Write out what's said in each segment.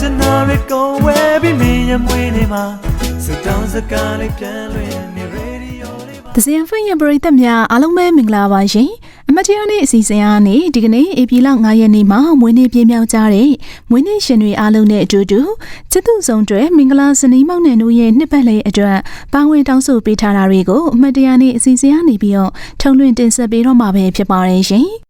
ချင်တာတွေကိုဝဲပြီးမင်းရမွေးနေမှာစတောင်းစကားလေးပြန်လွင်နေရေဒီယိုလေးပါ။ဒဇင်ဖွင့်ရပရိသတ်များအားလုံးပဲမင်္ဂလာပါရှင်။အမတ်တရားနေ့အစီအစဉ်အားနဲ့ဒီကနေ့ဧပြီလ9ရက်နေ့မှာမွေးနေ့ပြည့်မြောက်ကြတဲ့မွေးနေ့ရှင်တွေအားလုံးနဲ့အတူတူချစ်သူဆောင်တွေမင်္ဂလာစနီးမောင်နှံတို့ရဲ့နှစ်ပတ်လည်အတွက်ပါဝင်တောင်းဆိုပေးထားတာတွေကိုအမတ်တရားနေ့အစီအစဉ်အားနေပြီးတော့ထုံလွှင့်တင်ဆက်ပေးတော့မှာပဲဖြစ်ပါတယ်ရှင်။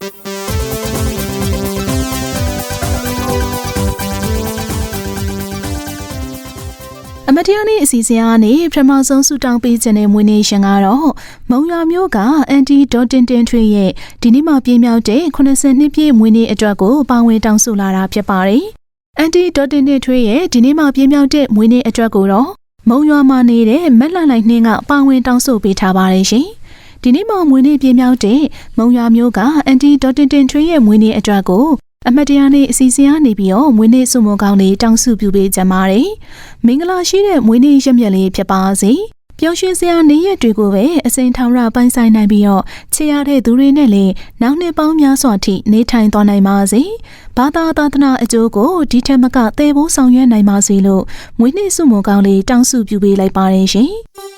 အမတရားနေ့အစီအစဉ်အားနဲ့ပထမဆုံးဆူတောင်းပေးခြင်းတဲ့မွေးနေ့ရှင်ကတော့မုံရွာမျိုးကအန်တီဒေါ်တင်တင်ထွေရဲ့ဒီနေ့မှပြင်းမြောက်တဲ့80နှစ်ပြည့်မွေးနေ့အတွက်ကိုပါဝင်တောင်းဆိုလာတာဖြစ်ပါတယ်။အန်တီဒေါ်တင်တင်ထွေရဲ့ဒီနေ့မှပြင်းမြောက်တဲ့မွေးနေ့အတွက်ကိုတော့မုံရွာမှာနေတဲ့မက်လန်လိုက်နှင်းကပါဝင်တောင်းဆိုပေးထားပါတယ်ရှင်။ဒီနေ့မှမွေးနေ့ပြင်းမြောက်တဲ့မုံရွာမျိုးကအန်တီဒေါ်တင်တင်ထွေရဲ့မွေးနေ့အတွက်ကို အမတ်တရားနေ့အစီအစဉ်အားနေပြီးတော့မွေးနေ့စုမုံကောင်းလေးတောင်းစုပြုပေးကြပါတယ်။မင်္ဂလာရှိတဲ့မွေးနေ့ရက်မြက်လေးဖြစ်ပါစေ။ပျော်ရွှင်စရာနေ့ရက်တွေကိုပဲအစိမ်းထောင်ရပိုင်းဆိုင်နိုင်ပြီးတော့ချစ်ရတဲ့သူတွေနဲ့လည်းနောက်နှစ်ပေါင်းများစွာထိနေထိုင်သွားနိုင်ပါစေ။ဘာသာသာသနာအကျိုးကိုဒီထက်မကသယ်ဖို့ဆောင်ရွက်နိုင်ပါစေလို့မွေးနေ့စုမုံကောင်းလေးတောင်းစုပြုပေးလိုက်ပါတယ်ရှင်။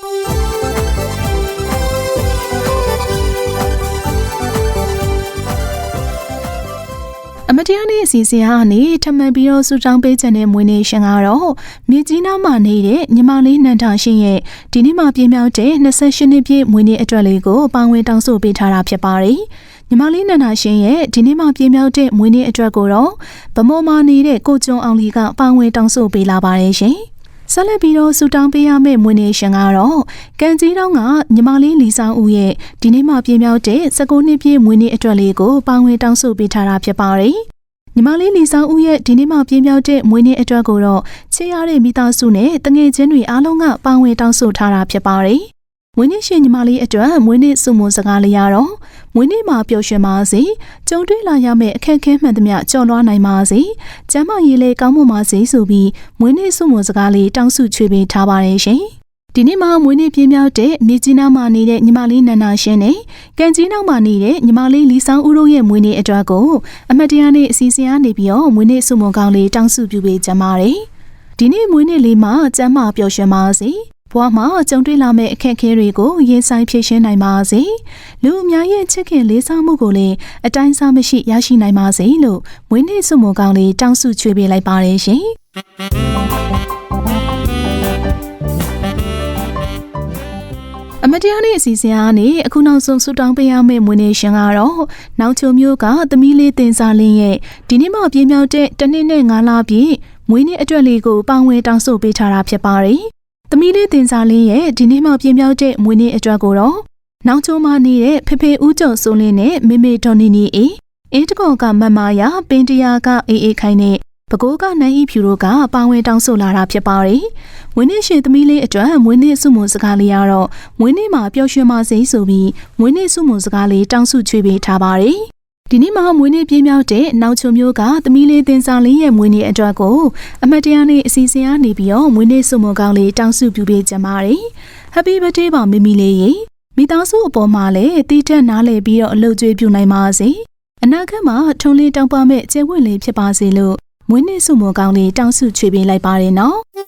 အမတရားနေ့အစီအစဉ်ဟာနေထပ်မံပြီးတော့ဆူတောင်းပေးခြင်းတဲ့မွေးနေ့ရှင်ကတော့မြေကြီးနားမှာနေတဲ့ညီမလေးနန္ဒာရှင်ရဲ့ဒီနေ့မှပြင်းမြောက်တဲ့28နှစ်ပြည့်မွေးနေ့အတွက်လေးကိုပါဝင်တောင်းဆိုပေးထားတာဖြစ်ပါတယ်။ညီမလေးနန္ဒာရှင်ရဲ့ဒီနေ့မှပြင်းမြောက်တဲ့မွေးနေ့အတွက်ကိုတော့ဗမောမာနေတဲ့ကိုကျွန်းအောင်လီကပါဝင်တောင်းဆိုပေးလာပါတယ်ရှင်။ ဆက်လက်ပြီးတော့ဆူတောင်းပေးရမယ့်မွေးနေ့ရှင်ကတော့ကံကြီးတောင်းကညီမလေးလီဆောင်ဦးရဲ့ဒီနေ့မှပြင်းမြောက်တဲ့19နှစ်ပြည့်မွေးနေ့အတွက်လေးကိုပါဝင်တောင်းဆိုပေးထားတာဖြစ်ပါတယ်။ညီမလေးလီဆောင်ဦးရဲ့ဒီနေ့မှပြင်းမြောက်တဲ့မွေးနေ့အတွက်ကိုတော့ချစ်ရတဲ့မိသားစုနဲ့တငယ်ချင်းတွေအားလုံးကပါဝင်တောင်းဆိုထားတာဖြစ်ပါတယ်။ မွေးနေ့ရှင်ညီမလေးအတွက်မွေးနေ့စုမုံစကားလေးရတော့မွေးနေ့မှာပျော်ရွှင်ပါစေကြုံတွေ့လာရမယ့်အခက်အခဲမှန်သမျှကြော်လွှားနိုင်ပါစေကျမ်းမာရေးလေးကောင်းမွန်ပါစေဆိုပြီးမွေးနေ့စုမုံစကားလေးတောင်းစုချွေပေးထားပါတယ်ရှင်ဒီနေ့မှာမွေးနေ့ပြင်းမြောက်တဲ့မြေကြီးနားမှာနေတဲ့ညီမလေးနန္နာရှင်နဲ့ကံကြီးနောက်မှာနေတဲ့ညီမလေးလီဆောင်ဦးတို့ရဲ့မွေးနေ့အတွက်ကိုအမတ်တရားနေ့အစီအစဉ်အားနေပြီးတော့မွေးနေ့စုမုံကောင်းလေးတောင်းစုပြုပေးကြပါတယ်ဒီနေ့မွေးနေ့လေးမှာကျမ်းမာပျော်ရွှင်ပါစေ ဘဝမှာကြုံတွေ့လာမယ့်အခက်အခဲတွေကိုရင်ဆိုင်ဖြေရှင်းနိုင်ပါစေလူအများရဲ့ချစ်ခင်လေးစားမှုကိုလည်းအတိုင်းအစားမရှိရရှိနိုင်ပါစေလို့မွေးနေ့စုမုံကောင်းလေးတောင်းစုချွေပေးလိုက်ပါတယ်ရှင်အမတရားနေ့အစီအစဉ်အားနဲ့အခုနောက်ဆုံးဆူတောင်းပေးရမယ့်မွေးနေ့ရှင်ကတော့နောက်ချုံမျိုးကသမီးလေးတင်စာလင်းရဲ့ဒီနေ့မှပြင်းမြောက်တဲ့တစ်နှစ်နဲ့၅လပြည့်မွေးနေ့အတွက်လေးကိုပောင်းဝဲတောင်းဆိုပေးထားတာဖြစ်ပါတယ်။ သမီးလေးတင်စာလင်းရဲ့ဒီနေ့မှပြင်းမြောက်တဲ့မွေးနေ့အတွက်ကိုတော့နောက်ချုံမှနေတဲ့ဖေဖေဦးကျော်စိုးလင်းနဲ့မေမေဒေါ်နီနီအေးအင်းတကောကမတ်မာယာပင်တရာကအေးအေးခိုင်နဲ့ပကိုးကနိုင်ဤဖြူတို့ကပါဝင်တောင်းဆိုလာတာဖြစ်ပါတယ်။မွေးနေ့ရှင်သမီးလေးအတွက်မွေးနေ့စုမုံစကားလေးကတော့မွေးနေ့မှာပျော်ရွှင်ပါစေဆိုပြီးမွေးနေ့စုမုံစကားလေးတောင်းစုချွေပေးထားပါတယ်။ ဒီနေ့မှာမွေးနေ့ပြည့်မြောက်တဲ့နောက်ချုံမျိုးကသမီးလေးတင်စာလေးရဲ့မွေးနေ့အတွက်ကိုအမတ်တရားနေ့အစီအစဉ်အားနေပြီးတော့မွေးနေ့စုမုံကောင်းလေးတောင်းစုပြုပေးကြပါတယ်။ Happy birthday ပါမိမိလေးရေမိသားစုအပေါ်မှာလည်းတီးတက်နားလည်ပြီးတော့အလုပ်ကျွေးပြုနိုင်ပါစေ။အနာဂတ်မှာထုံလေးတောင်းပမဲ့ကျဲဝင့်လေးဖြစ်ပါစေလို့မွေးနေ့စုမုံကောင်းလေးတောင်းစုချွေပေးလိုက်ပါတယ်နော်။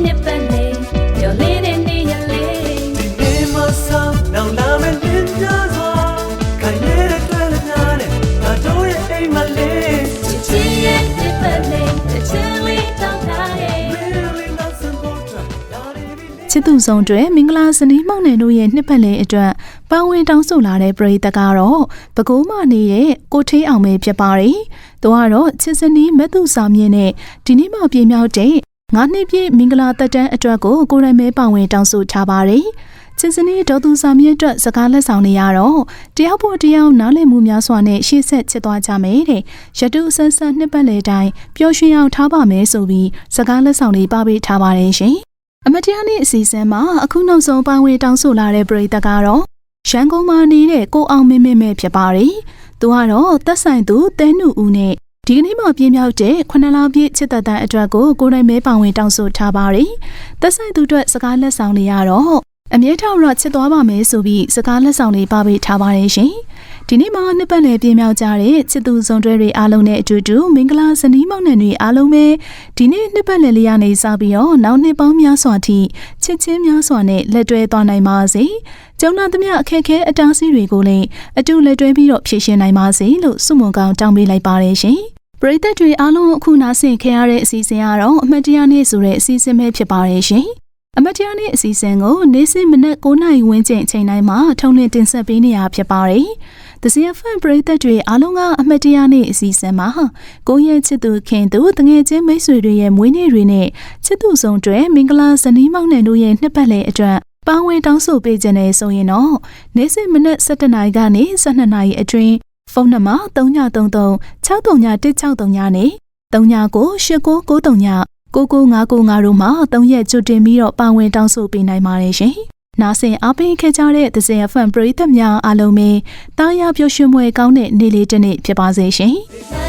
ချစ်သူဆုံးတွေမင်္ဂလာဇနီးမောင်နှံတို့ရဲ့နှစ်ပတ်လည်အတွက်ပါဝင်တောင်းဆိုလာတဲ့ပရိသတ်ကတော့ပကိုးမနေတဲ့ကိုထေးအောင်ပဲဖြစ်ပါတယ်။သူကတော့ချစ်စနီးမက်သူစာမြင့်နဲ့ဒီနေ့မှပြင်မြောက်တဲ့ငါးနှစ်ပြည့်မင်္ဂလာသက်တမ်းအတွက်ကိုကိုယ်တိုင်ပဲပါဝင်တောင်းဆိုထားပါတယ်။ချစ်စနီးဒေါ်သူစာမြင့်အတွက်စကားလက်ဆောင်တွေရတော့တယောက်ဖို့တယောက်နားလည်မှုများစွာနဲ့ရှေ့ဆက်ချစ်သွားကြမယ်တဲ့။ရတုဆန်းဆန်းနှစ်ပတ်လည်တိုင်းပျော်ရွှင်အောင်ထားပါမယ်ဆိုပြီးစကားလက်ဆောင်တွေပါပေးထားပါတယ်ရှင်။ အမတရားနေ့အစီအစဉ်မှာအခုနောက်ဆုံးပါဝင်တောင်းဆိုလာတဲ့ပရိသတ်ကတော့ရန်ကုန်မှာနေတဲ့ကိုအောင်မင်းမင်းပဲဖြစ်ပါတယ်။သူကတော့သက်ဆိုင်သူတဲနုဦးနဲ့ဒီကနေ့မှပြင်းမြောက်တဲ့ခုနလပြည့်ချစ်သက်တမ်းအတွက်ကိုကိုယ်တိုင်မဲပါဝင်တောင်းဆိုထားပါတယ်။သက်ဆိုင်သူအတွက်စကားလက်ဆောင်တွေကတော့အမြဲထောက်ရချစ်သွားပါမယ်ဆိုပြီးစကားလက်ဆောင်တွေပါပေးထားပါတယ်ရှင်။ ဒီနေ့မှနှစ်ပတ်လည်ပြင်းမြောက်ကြတဲ့ချစ်သူစုံတွဲတွေအားလုံးနဲ့အတူတူမင်္ဂလာဇနီးမောင်နှံတွေအားလုံးပဲဒီနေ့နှစ်ပတ်လည်လေးရနေစပြီးတော့နောက်နှစ်ပေါင်းများစွာထိချစ်ချင်းများစွာနဲ့လက်တွဲသွားနိုင်ပါစေ။ကျုံနာသမျှအခက်အခဲအတားအဆီးတွေကိုလည်းအတူလက်တွဲပြီးတော့ဖြေရှင်းနိုင်ပါစေလို့ဆုမွန်ကောင်းတောင်းပေးလိုက်ပါတယ်ရှင်။ပရိသတ်တွေအားလုံးအခုနားဆင်ခဲ့ရတဲ့အစီအစဉ်ကတော့အမတ်တရားနေ့ဆိုတဲ့အစီအစဉ်ပဲဖြစ်ပါတယ်ရှင်။ အမတ်တရားနေ့အစီအစဉ်ကိုနေ့စဉ်မနက်9:00နာရီဝန်းကျင်အချိန်တိုင်းမှာထုံးလင်းတင်ဆက်ပေးနေရဖြစ်ပါတယ်။သစရဖန်ပရိသတ်တွေအားလုံးကအမတ်တရားနေ့အစီအစဉ်မှာကိုယ့်ရဲ့ချစ်သူခင်သူတငယ်ချင်းမိတ်ဆွေတွေရဲ့မွေးနေ့တွေနဲ့ချစ်သူဆောင်တွေမင်္ဂလာဇနီးမောင်နှံတို့ရဲ့နှစ်ပတ်လည်အတွက်ပါဝင်တောင်းဆိုပေးခြင်းနဲ့ဆိုရင်တော့နေ့စဉ်မနက်7:00နာရီကနေ12:00နာရီအတွင်းဖုန်းနံပါတ်3933 631639နဲ့39989939 99595တို့မှာ3ရက်ကြိုတင်ပြီးတော့ပါဝင်တောင်းဆိုပေးနိုင်ပါတယ်ရှင်။နားဆင်အားပေးခဲ့ကြတဲ့သစင်အဖန်ပရိသတ်များအားလုံးပဲတာယာပျော်ရွှင်မွယ်ကောင်းတဲ့နေ့လေးတစ်နေ့ဖြစ်ပါစေရှင်။